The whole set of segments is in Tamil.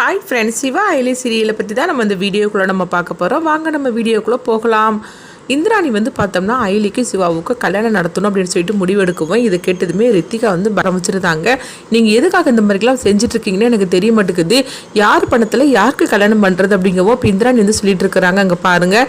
ஹாய் ஃப்ரெண்ட்ஸ் சிவா ஐலி சீரியலை பற்றி தான் நம்ம இந்த வீடியோக்குள்ளே நம்ம பார்க்க போகிறோம் வாங்க நம்ம வீடியோக்குள்ளே போகலாம். இந்திராணி வந்து பார்த்தோம்னா ஐலிக்கு சிவாவுக்கு கல்யாணம் நடத்தணும் அப்படின்னு சொல்லிட்டு முடிவு இதை கேட்டதுமே ரித்திகா வந்து பரமிச்சிருந்தாங்க. நீங்கள் எதுக்காக இந்த மாதிரிலாம் செஞ்சுட்ருக்கீங்கன்னு எனக்கு தெரிய மாட்டேங்குது. யார் பணத்தில் யாருக்கு கல்யாணம் பண்ணுறது அப்படிங்கவோ இப்போ இந்திராணி வந்து சொல்லிட்டு இருக்கிறாங்க. அங்கே பாருங்கள்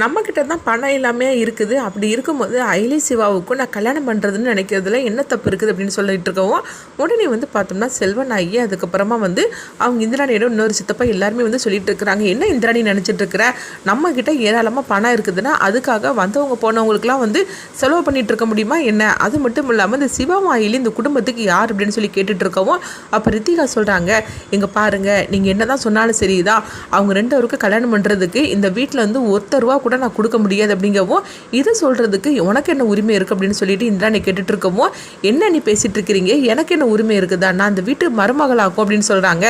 நம்மக்கிட்ட தான் பணம் எல்லாமே இருக்குது. அப்படி இருக்கும்போது ஐலி சிவாவுக்கும் நான் கல்யாணம் பண்ணுறதுன்னு நினைக்கிறதுல என்ன தப்பு இருக்குது அப்படின்னு சொல்லிட்டு இருக்கவும் உடனே வந்து பார்த்தோம்னா செல்வன் ஆகி அதுக்கப்புறமா வந்து அவங்க இந்திராணியிடம் இன்னொரு சித்தப்பா எல்லாருமே வந்து சொல்லிட்டு இருக்கிறாங்க. என்ன இந்திராணி நினச்சிட்டு இருக்கிற? நம்மக்கிட்ட ஏராளமாக பணம் இருக்குதுன்னா அதுக்காக வந்தவங்க போனவங்களுக்குலாம் வந்து செலவு பண்ணிகிட்டு இருக்க முடியுமா என்ன? அது மட்டும் இல்லாமல் இந்த சிவமாயிலி இந்த குடும்பத்துக்கு யார் அப்படின்னு சொல்லி கேட்டுட்டு இருக்கவும் அப்போ ரித்திகா சொல்கிறாங்க இங்கே பாருங்கள் நீங்கள் என்ன தான் சொன்னாலும் சரிதான். அவங்க ரெண்டு பேருக்கும் கல்யாணம் பண்ணுறதுக்கு இந்த வீட்டில் வந்து ஒருத்தர் ரூபா கூட நான் கொடுக்க முடியாது அப்படிங்கவும் இதை சொல்கிறதுக்கு உனக்கு என்ன உரிமை இருக்குது அப்படின்னு சொல்லிட்டு இந்திராணி கேட்டுட்டு இருக்கவும் என்ன நீ பேசிகிட்டு இருக்கிறீங்க எனக்கு என்ன உரிமை இருக்குதா? நான் அந்த வீட்டு மருமகளாக்கும் அப்படின்னு சொல்கிறாங்க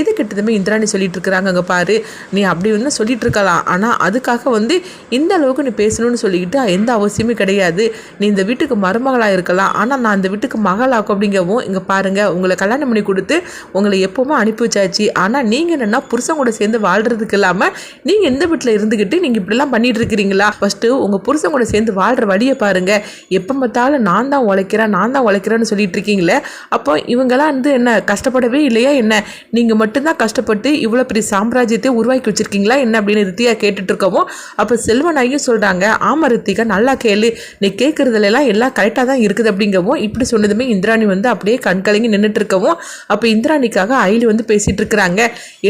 இது கிட்டதுமே இந்திராணி சொல்லிட்டு இருக்கிறாங்க அங்கே பாரு. நீ அப்படி வந்து சொல்லிட்டு இருக்கலாம் ஆனால் அதுக்காக வந்து இந்த அளவுக்கு நீ பேசணும்னு சொல்லிக்கிட்டு எந்த அவசியமும் கிடையாது. நீ இந்த வீட்டுக்கு மருமகளாக இருக்கலாம். ஆனால் நான் இந்த வீட்டுக்கு மகளாக்கும் அப்படிங்கவும் இங்கே பாருங்கள் உங்களை கல்யாணம் பண்ணி கொடுத்து உங்களை எப்போவுமே அனுப்பி வச்சாச்சு. ஆனால் நீங்கள் என்னென்னா புருஷன் கூட சேர்ந்து வாழ்கிறதுக்கு இல்லாமல் நீங்கள் எந்த வீட்டில் இருந்துக்கிட்டு நீங்கள் இப்படிலாம் பண்ணிட்டு இருக்கிறீங்களா ஃபர்ஸ்ட்டு உங்கள் புருஷன் கூட சேர்ந்து வாழ்கிற வழியை பாருங்க. எப்போ பார்த்தாலும் நான் தான் உழைக்கிறேன் நான் தான் உழைக்கிறேன்னு சொல்லிட்டு இருக்கீங்களே அப்போ இவங்கெல்லாம் வந்து என்ன கஷ்டப்படவே இல்லையா என்ன? நீங்கள் மட்டும்தான் கஷ்டப்பட்டு இவ்வளோ பெரிய சாம்ராஜ்யத்தை உருவாக்கி வச்சிருக்கீங்களா என்ன அப்படின்னு ரித்தியா கேட்டுட்டு இருக்கவும் அப்போ செல்வனாயும் சொல்கிறாங்க ஆமாம் ரித்திகா நல்லா கேளு. நீ கேட்குறதுலாம் எல்லாம் கரெக்டாக தான் இருக்குது அப்படிங்கவும் இப்படி சொன்னதுமே இந்திராணி வந்து அப்படியே கண்கலங்கி நின்றுட்டு இருக்கவும் அப்போ இந்திராணிக்காக அயலி வந்து பேசிகிட்டு இருக்கிறாங்க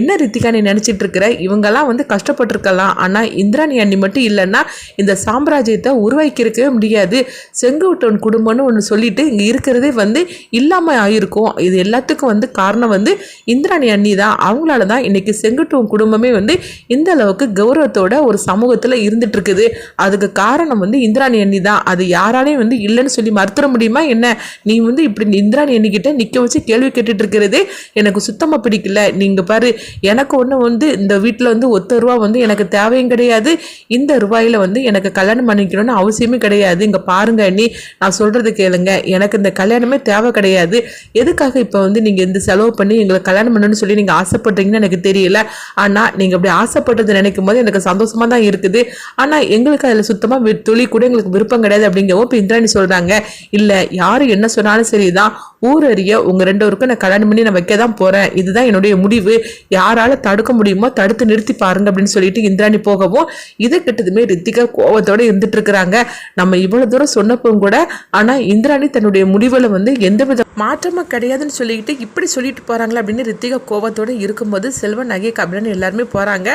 என்ன ரித்திகா நீ நினச்சிட்டு இருக்கிற இவங்கெல்லாம் வந்து கஷ்டப்பட்டிருக்கலாம். ஆனால் இந்திராணி அண்ணி மட்டும் இல்லைன்னா இந்த சாம்ராஜ்யத்தை உருவாக்கியிருக்கவே முடியாது. செங்குட்டவன் குடும்பம்னு ஒன்று சொல்லிட்டு இங்கே இருக்கிறதே வந்து இல்லாமல் ஆயிருக்கும். இது எல்லாத்துக்கும் வந்து காரணம் வந்து இந்திராணி அண்ணி தான். அவங்களால தான் இன்றைக்கி செங்குட்டுவன் குடும்பமே வந்து இந்த அளவுக்கு கௌரவத்தோட ஒரு சமூகத்தில் இருந்துட்டு இருக்குது அதுக்கு காரணம் வந்து இந்திராணி அண்ணி தான். அது யாராலையும் வந்து இல்லைன்னு சொல்லி மறுத்துட முடியுமா என்ன? நீ வந்து இப்படி இந்திராணி அண்ணிக்கிட்ட நிற்க வச்சு கேள்வி கேட்டுட்டு இருக்கிறதே எனக்கு சுத்தமாக பிடிக்கல. நீங்கள் பாரு எனக்கு ஒன்று வந்து இந்த வீட்டில் வந்து ஒத்த ரூபா வந்து எனக்கு தேவையும் கிடையாது. இந்த ரூபாயில் வந்து எனக்கு கல்யாணம் பண்ணிக்கணும்னு அவசியமே கிடையாது. இங்கே பாருங்க அண்ணி நான் சொல்கிறது கேளுங்க. எனக்கு இந்த கல்யாணமே தேவை கிடையாது. எதுக்காக இப்போ வந்து நீங்கள் இந்த செலவு பண்ணி எங்களை கல்யாணம் பண்ணணும்னு சொல்லி நீங்கள் ஆசைப்படுறீங்கன்னு எனக்கு தெரியல. ஆனால் நீங்கள் அப்படி ஆசைப்பட்டது நினைக்கும் போது எனக்கு சந்தோஷமாக தான் இருக்குது. ஆனால் எங்களுக்கு அதில் சுத்தமாக துளி கூட எங்களுக்கு விருப்பம் கிடையாது அப்படிங்கவும் இப்போ இந்திராணி சொல்கிறாங்க இல்லை யார் என்ன சொன்னாலும் சரிதான். ஊர் அறிய உங்கள் ரெண்டு பேருக்கும் நான் கல்யாணம் பண்ணி நான் வைக்க தான் போகிறேன் இதுதான் என்னுடைய முடிவு. யாரால தடுக்க முடியுமோ தடுத்து நிறுத்தி பாருங்க அப்படின்னு சொல்லிட்டு இந்திராணி போகவும் இது எது கிட்டதுமே ரித்திகா கோவத்தோட இருந்துட்டு இருக்கிறாங்க நம்ம இவ்வளவு தூரம் சொன்னப்பவும் கூட ஆனா இந்திராணி தன்னுடைய முடிவுல வந்து எந்த வித மாற்றமா கிடையாதுன்னு சொல்லிக்கிட்டு இப்படி சொல்லிட்டு போறாங்களா அப்படின்னு ரித்திகா கோவத்தோட இருக்கும்போது செல்வன் நகை கபிலன் எல்லாருமே போறாங்க.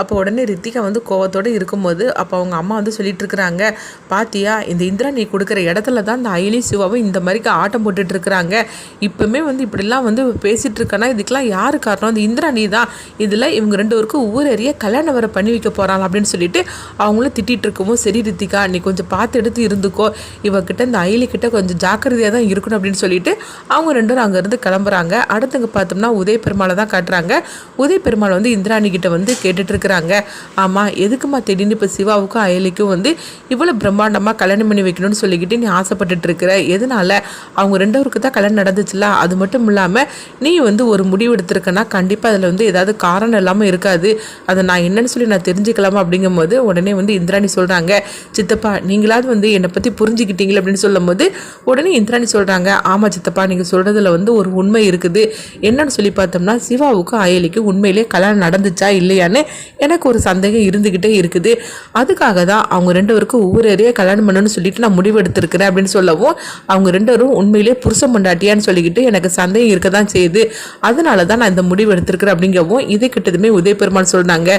அப்போ உடனே ரித்திகா வந்து கோவத்தோட இருக்கும்போது அப்போ அவங்க அம்மா வந்து சொல்லிட்டு இருக்கிறாங்க பாத்தியா இந்த இந்திராணி கொடுக்குற இடத்துல தான் இந்த அயலி சிவாவும் இந்த மாதிரிக்கு ஆட்டம் போட்டுட்டு இருக்கிறாங்க இப்பவுமே வந்து இப்படிலாம் வந்து பேசிட்டு இருக்கனா இதுக்கெல்லாம் யாரு காரணம்? இந்த இந்திராணி தான். இதுல இவங்க ரெண்டு பேருக்கும் ஊர் கல்யாணம் வர பண்ணி வைக்க போறாங்க. அப்படின்னு சொல்லிட்டு அவங்களும் திட்டிகிட்டு இருக்கவும் சரி ரித்திகா நீ கொஞ்சம் பார்த்து எடுத்து இருந்துக்கோ. இவகிட்ட இந்த அயலி கிட்ட கொஞ்சம் ஜாக்கிரதையாக தான் இருக்கணும் அப்படின்னு சொல்லிட்டு அவங்க ரெண்டு பேரும் அங்கேருந்து கிளம்புறாங்க. அடுத்தங்க பார்த்தோம்னா உதய பெருமாளை தான் காட்டுறாங்க. உதய பெருமாள் வந்து இந்திராணி கிட்ட வந்து கேட்டுட்டு இருக்கிறாங்க ஆமாம் எதுக்குமா திடீர்னு இப்போ சிவாவுக்கும் அயலிக்கும் வந்து இவ்வளோ பிரம்மாண்டமாக கல்யாணம் பண்ணி வைக்கணும்னு சொல்லிக்கிட்டு நீ ஆசைப்பட்டுட்டு இருக்கிற எதனால? அவங்க ரெண்டவருக்கு தான் கல்யாணம் நடந்துச்சுல அது மட்டும் இல்லாமல் நீ வந்து ஒரு முடிவு எடுத்திருக்கனா கண்டிப்பாக அதில் வந்து ஏதாவது காரணம் இல்லாமல் இருக்காது. அதை நான் என்னன்னு சொல்லி நான் தெரிஞ்சுக்கலாமா? அப்படிங்கும்போது உடனே வந்து இந்திராணி சொல்கிறாங்க சித்தப்பா நீங்களாவது வந்து என்னை பற்றி புரிஞ்சுக்கிட்டீங்களே அப்படின்னு சொல்லும்போது உடனே இந்திராணி சொல்கிறாங்க ஆமாம் சித்தப்பா நீங்கள் சொல்கிறதுல வந்து ஒரு உண்மை இருக்குது. என்னன்னு சொல்லி பார்த்தோம்னா சிவாவுக்கும் அயலிக்கும் உண்மையிலேயே கல்யாணம் நடந்துச்சா இல்லையான்னு எனக்கு ஒரு சந்தேகம் இருந்துக்கிட்டே இருக்குது. அதுக்காக தான் அவங்க ரெண்டு பேருக்கும் ஒவ்வொரு ஏரியா கல்யாணம் பண்ணணும்னு சொல்லிட்டு நான் முடிவு எடுத்திருக்கிறேன் அப்படின்னு சொல்லவும் அவங்க ரெண்டு பேரும் உண்மையிலேயே புருஷன் மண்டாட்டியான்னு சொல்லிக்கிட்டு எனக்கு சந்தேகம் இருக்க தான் செய்யுது. அதனால தான் நான் இந்த முடிவு எடுத்திருக்கிறேன் அப்படிங்கவும் இதை கிட்டதுமே உதய பெருமாள் சொல்கிறாங்க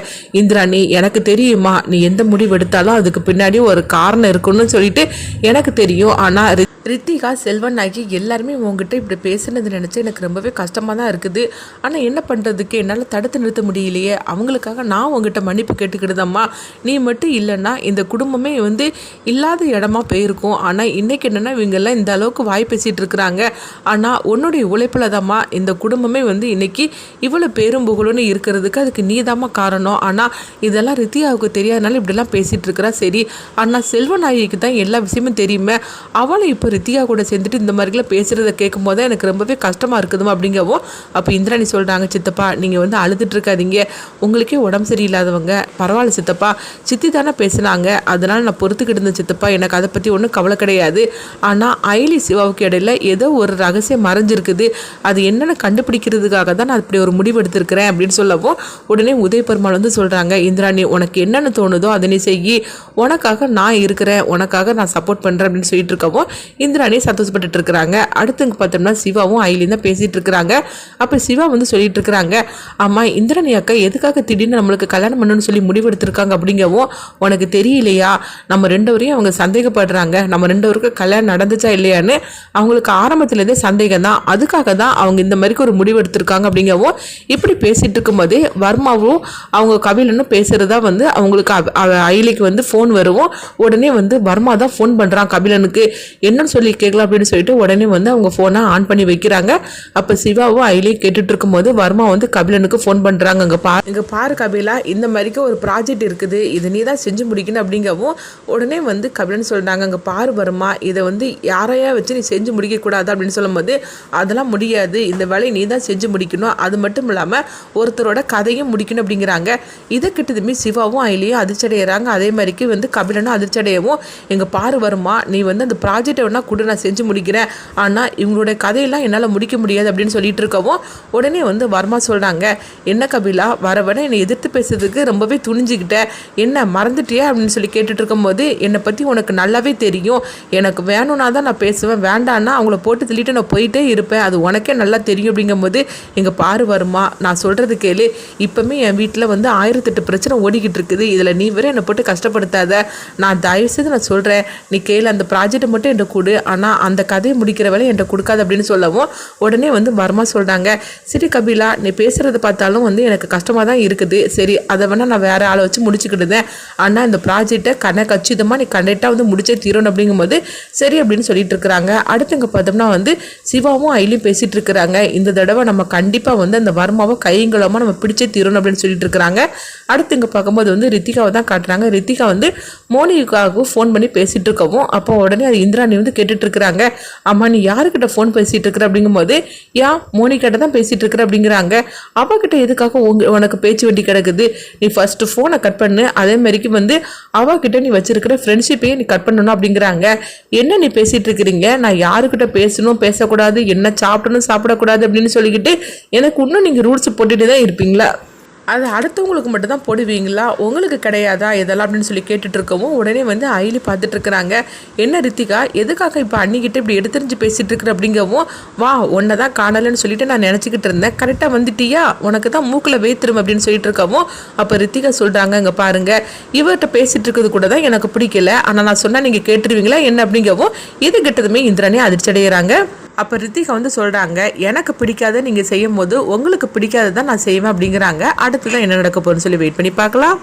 இந்திராணி எனக்கு தெரியுமா நீ எந்த முடிவு எடுத்தாலும் அதுக்கு பின்னாடி ஒரு காரணம் இருக்குன்னு சொல்லிட்டு எனக்கு தெரியும். ஆனால் ரித்திகா செல்வன் ஆகி எல்லாருமே உங்ககிட்ட இப்படி பேசுனது நினச்சி எனக்கு ரொம்பவே கஷ்டமாக தான் இருக்குது. ஆனால் என்ன பண்ணுறதுக்கு என்னால் தடுத்து நிறுத்த முடியலையே. அவங்களுக்காக நான் உங்ககிட்ட மன்னிப்பு கேட்டுக்கிடுதம்மா நீ மட்டும் இல்லைன்னா இந்த குடும்பமே வந்து இல்லாத இடமா போயிருக்கும். ஆனால் இன்றைக்கி என்னென்னா இவங்கெல்லாம் இந்த அளவுக்கு வாய் பேசிகிட்டு இருக்கிறாங்க. ஆனால் உன்னுடைய உழைப்பில் தாம்மா இந்த குடும்பமே வந்து இன்றைக்கி இவ்வளோ பேரும் புகழுன்னு இருக்கிறதுக்கு அதுக்கு நீ காரணம். ஆனால் இதெல்லாம் ரித்தியாவுக்கு தெரியாது தெரியாதனால இப்படிலாம் பேசிகிட்டு இருக்கிறா சரி ஆனால் செல்வநாயகிக்கு தான் எல்லா விஷயமும் தெரியுமே. அவளை இப்போ ரித்திகா கூட சேர்ந்துட்டு இந்த மாதிரிலாம் பேசுகிறத கேட்கும் போது எனக்கு ரொம்பவே கஷ்டமாக இருக்குதுமா அப்படிங்கவும் அப்போ இந்திராணி சொல்கிறாங்க சித்தப்பா நீங்கள் வந்து அழுதுட்டு இருக்காதீங்க உங்களுக்கே உடம்பு சரியில்லாதவங்க. பரவாயில்ல சித்தப்பா சித்தி தானே பேசுனாங்க. அதனால் நான் பொறுத்துக்கிட்டு இருந்தேன் சித்தப்பா. எனக்கு அதை பற்றி ஒன்றும் கவலை கிடையாது. ஆனால் அயலி சிவாவுக்கு இடையில ஏதோ ஒரு ரகசியம் மறைஞ்சிருக்குது. அது என்னென்னு கண்டுபிடிக்கிறதுக்காக தான் நான் இப்படி ஒரு முடிவு எடுத்திருக்கிறேன் அப்படின்னு சொல்லவும் உடனே உதய பெருமாள் வந்து சொல்கிறாங்க இந்திராணி உனக்கு என்னென்னு தோணுதோ அதை நீ செய்யி உனக்காக நான் இருக்கிறேன் உனக்காக நான் சப்போர்ட் பண்ணுறேன் அப்படின்னு சொல்லிட்டு இருக்கவும் இந்திராணி சந்தோஷப்பட்டுட்டு இருக்கிறாங்க. அடுத்து பார்த்தோம்னா சிவாவும் ஐலியும் தான் பேசிகிட்டு இருக்கிறாங்க. அப்போ சிவா வந்து சொல்லிட்டு இருக்கிறாங்க ஆமா இந்திராணி அக்கா எதுக்காக திடீர்னு நம்மளுக்கு கல்யாணம் பண்ணணும்னு சொல்லி முடிவெடுத்திருக்காங்க? அப்படிங்கவும் உனக்கு தெரியலையா? நம்ம ரெண்டு வரையும் அவங்க சந்தேகப்படுறாங்க. நம்ம ரெண்டு பேருக்கும் கல்யாணம் நடந்துச்சா இல்லையான்னு அவங்களுக்கு ஆரம்பத்துலேருந்தே சந்தேகம் தான். அதுக்காக தான் அவங்க இந்த மாதிரிக்கு ஒரு முடிவு எடுத்திருக்காங்க அப்படிங்கவும் இப்படி பேசிட்டு இருக்கும்போதே வர்மாவும் அவங்க கபிலனும் பேசுகிறதா வந்து அவங்களுக்கு அவ- வந்து ஃபோன் வருவோம் உடனே வந்து வர்மா தான் ஃபோன் பண்ணுறான் கபிலனுக்கு என்னன்னு சொல்லி கேட்கலாம் அப்படின்னு சொல்லிட்டு உடனே வந்து அவங்க ஃபோனை ஆன் பண்ணி வைக்கிறாங்க. அப்போ சிவாவும் அயிலையும் கேட்டுட்டு இருக்கும்போது வர்மா வந்து கபிலனுக்கு ஃபோன் பண்ணுறாங்க அங்கே பா இங்கே பாரு கபிலா இந்த மாதிரிக்கு ஒரு ப்ராஜெக்ட் இருக்குது. இதை நீ தான் செஞ்சு முடிக்கணும் அப்படிங்கவும் உடனே வந்து கபிலன் சொல்கிறாங்க அங்கே பாரு வருமா இதை வந்து யாரையா வச்சு நீ செஞ்சு முடிக்கக்கூடாது அப்படின்னு சொல்லும்போது அதெல்லாம் முடியாது. இந்த வேலையை நீ தான் செஞ்சு முடிக்கணும். அது மட்டும் இல்லாமல் ஒருத்தரோட கதையும் முடிக்கணும் அப்படிங்கிறாங்க. இதை கிட்டதுமே சிவாவும் அயிலையும் அதிர்ச்சி அடைகிறாங்க அதே மாதிரிக்கு வந்து கபிலனும் அதிர்ச்சி அடையவும் எங்கள் பாரு வருமா நீ வந்து அந்த ப்ராஜெக்டை வேணால் கூட நான் செஞ்சு முடிக்கிறேன். ஆனால் இவங்களுடைய கதையெல்லாம் என்னால் முடிக்க முடியாது அப்படின்னு சொல்லிட்டு இருக்கவும் உடனே வந்து வர்மா சொல்கிறாங்க என்ன கபிலா வர வர என்னை எதிர்த்து பேசுறதுக்கு ரொம்பவே துணிஞ்சுக்கிட்ட. என்ன மறந்துட்டியா? அப்படின்னு சொல்லி கேட்டுட்டு இருக்கும்போது என்னை பற்றி உனக்கு நல்லாவே தெரியும். எனக்கு வேணும்னா தான் நான் பேசுவேன். வேண்டான்னா அவங்கள போட்டு தள்ளிட்டு நான் போயிட்டே இருப்பேன். அது உனக்கே நல்லா தெரியும். அப்படிங்கும்போது எங்கள் பாரு வருமா நான் சொல்கிறது கேளு. இப்போமே என் வீட்டில் வந்து ஆயிரத்தெட்டு பிரச்சனை ஓடிக்கிட்டு இருக்குது. இதில் நீ வேறு என்னை போட்டு கஷ்டப்படுத்தாத. நான் தயவு செய்து நான் சொல்கிறேன் நீ கேளு அந்த ப்ராஜெக்ட்டை மட்டும் என்கிட்ட கொடு. ஆனால் அந்த கதையை முடிக்கிற வேலை என்கிட்ட கொடுக்காது அப்படின்னு சொல்லவும் உடனே வந்து வர்மா சொல்கிறாங்க சரி கபிலா நீ பேசுகிறத பார்த்தாலும் வந்து எனக்கு கஷ்டமாக தான் இருக்குது. சரி அதை வேணால் நான் வேறு ஆளை வச்சு முடிச்சுக்கிட்டுதேன் ஆனால் இந்த ப்ராஜெக்டை கண்ணை கச்சிதமாக நீ கண்டிப்பாக வந்து முடிச்சே தீரணும் அப்படிங்கும்போது சரி அப்படின்னு சொல்லிட்டு இருக்கிறாங்க. அடுத்து இங்கே பார்த்தோம்னா வந்து சிவாவும் ஐலியும் பேசிகிட்டு இருக்கிறாங்க. இந்த தடவை நம்ம கண்டிப்பாக வந்து அந்த வர்மாவை கைங்களமாக நம்ம பிடிச்சே தீரணும் அப்படின்னு சொல்லிட்டு இருக்கிறாங்க. அடுத்து இங்கே பார்க்கும்போது வந்து ரித்திகாவை தான் காட்டுறாங்க. ரித்திகா வந்து மோனிகாவுக்கு ஃபோன் பண்ணி பேசிகிட்டு இருக்கவும் அப்போ உடனே அது இந்திராணி வந்து கேட்டுட்டு இருக்கிறாங்க அம்மா நீ யாருக்கிட்ட ஃபோன் பேசிகிட்டு இருக்கிற அப்படிங்கும்போது யா மோனிகிட்ட தான் பேசிகிட்டு இருக்கிற அப்படிங்கிறாங்க அவகிட்ட எதுக்காக உங்க உனக்கு பேச்சு வண்டி கிடக்குது? நீ ஃபஸ்ட்டு ஃபோனை கட் பண்ணு. அதே மாதிரிக்கு வந்து அவகிட்ட நீ வச்சிருக்கிற ஃப்ரெண்ட்ஷிப்பையும் நீ கட் பண்ணணும் அப்படிங்கிறாங்க. என்ன நீ பேசிகிட்டு இருக்கிறீங்க நான் யாருக்கிட்ட பேசணும் பேசக்கூடாது. என்ன சாப்பிடணும் சாப்பிடக்கூடாது அப்படின்னு சொல்லிக்கிட்டு எனக்கு இன்னும் நீங்கள் ரூல்ஸ் போட்டுட்டு தான் இருப்பீங்களா? அது அடுத்தவங்களுக்கு மட்டும் தான் போடுவீங்களா? உங்களுக்கு கிடையாதா இதெல்லாம் அப்படின்னு சொல்லி கேட்டுட்டு இருக்கவும் உடனே வந்து ஐலி பார்த்துட்டு இருக்கிறாங்க என்ன ரித்திகா எதுக்காக இப்போ அன்னிக்கிட்ட இப்படி எடுத்துரிஞ்சு பேசிகிட்டு இருக்கிற அப்படிங்கவும் வா உன்னை தான் காணலைன்னு சொல்லிட்டு நான் நினச்சிக்கிட்டு இருந்தேன் கரெக்டாக வந்துட்டியா? உனக்கு தான் மூக்கில் வேத்துரும் அப்படின்னு சொல்லிட்டு இருக்கவும் அப்போ ரித்திகா சொல்கிறாங்க இங்கே பாருங்க இவர்கிட்ட பேசிகிட்டு இருக்கிறது கூட தான் எனக்கு பிடிக்கல. ஆனால் நான் சொன்னால் நீங்கள் கேட்டுருவீங்களா? என்ன? அப்படிங்கவும் இது கிட்டதுமே இந்திரனே அதிர்ச்சி அடைகிறாங்க அப்போ ரித்திகா வந்து சொல்கிறாங்க எனக்கு பிடிக்காத நீங்கள் செய்யும் போது உங்களுக்கு பிடிக்காததான் நான் செய்வேன் அப்படிங்கிறாங்க. அடுத்து தான் என்ன நடக்க போகிறேன்னு சொல்லி வெயிட் பண்ணி பார்க்கலாம்.